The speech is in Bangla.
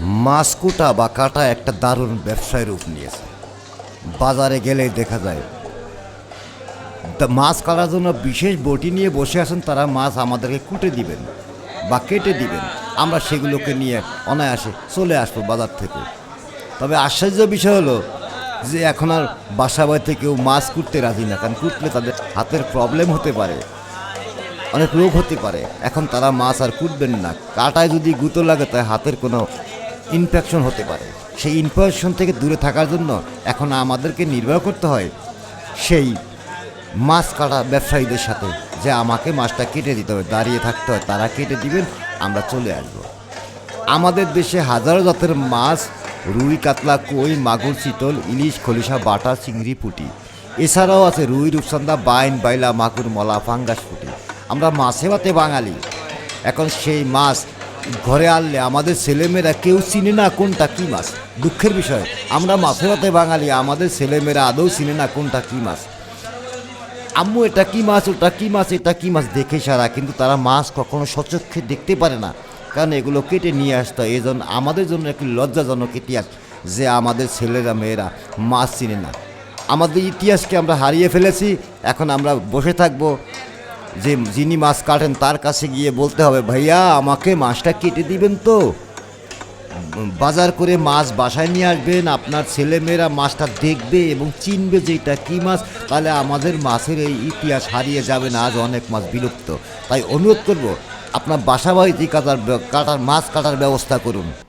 মাছ কুটা বা কাটা একটা দারুণ ব্যবসায় রূপ নিয়েছে। বাজারে গেলেই দেখা যায় মাছ কাটার জন্য বিশেষ বটি নিয়ে বসে আছেন তারা মাছ আমাদেরকে কুটে দিবেন বা কেটে দিবেন। আমরা সেগুলোকে নিয়ে অনায়াসে চলে আসব বাজার থেকে। তবে আশ্চর্য বিষয় হলো যে এখন আর বাসা বাড়িতে কেউ মাছ কুটতে রাজি না, কারণ কুটলে তাদের হাতের প্রবলেম হতে পারে, অনেক রোগ হতে পারে। এখন তারা মাছ আর কুটবেন না। কাটায় যদি গুঁতো লাগে, তাই হাতের কোনো ইনফেকশন হতে পারে। সেই ইনফেকশন থেকে দূরে থাকার জন্য এখন আমাদেরকে নির্ভর করতে হয় সেই মাছ কাটা ব্যবসায়ীদের সাথে যে আমাকে মাছটা কেটে দিতে হবে, দাঁড়িয়ে থাকতে হয়, তারা কেটে দিবেন, আমরা চলে আসব। আমাদের দেশে হাজারো জাতের মাছ, রুই, কাতলা, কই, মাগুর, চিতল, ইলিশ, খলিশা বাটা চিংড়ি, পুঁটি। এছাড়াও আছে রুই, রূপসান্দা, বাইন, বাইলা, মাগুর, মলা, ফাঙ্গাস, পুঁটি। আমরা মাছে বাঙালি। এখন সেই মাছ ঘরে আনলে আমাদের ছেলেমেয়েরা কেউ চিনে না কোনটা কী মাছ। দুঃখের বিষয়, আমরা মাছে ভাতে বাঙালি, আমাদের ছেলেমেয়েরা আদৌ চিনে না কোনটা কী মাছ। আম্মু, এটা কি মাছ, ওটা কি মাছ, এটা কি মাছ দেখে সারা, কিন্তু তারা মাছ কখনো সচক্ষে দেখতে পারে না। কারণ এগুলো কেটে নিয়ে আসতে হয় এই জন্য আমাদের জন্য একটি লজ্জাজনক ইতিহাস যে আমাদের ছেলেরা, মেয়েরা মাছ চিনে না। আমাদের ইতিহাসকে আমরা হারিয়ে ফেলেছি, এখন আমরা বসে থাকব। যে যিনি মাছ কাটেন, তার কাছে গিয়ে বলতে হবে, ভাইয়া, আমাকে মাছটা কেটে দিবেন তো। বাজার করে মাছ বাসায় নিয়ে আসবেন, আপনার ছেলেমেয়েরা মাছটা দেখবে এবং চিনবে যে এটা কী মাছ। তাহলে আমাদের মাছের এই ইতিহাস হারিয়ে যাবে না, আজ অনেক মাছ বিলুপ্ত। তাই অনুরোধ করব, আপনার বাসা বাড়িতে কাটার কাটার, মাছ কাটার ব্যবস্থা করুন।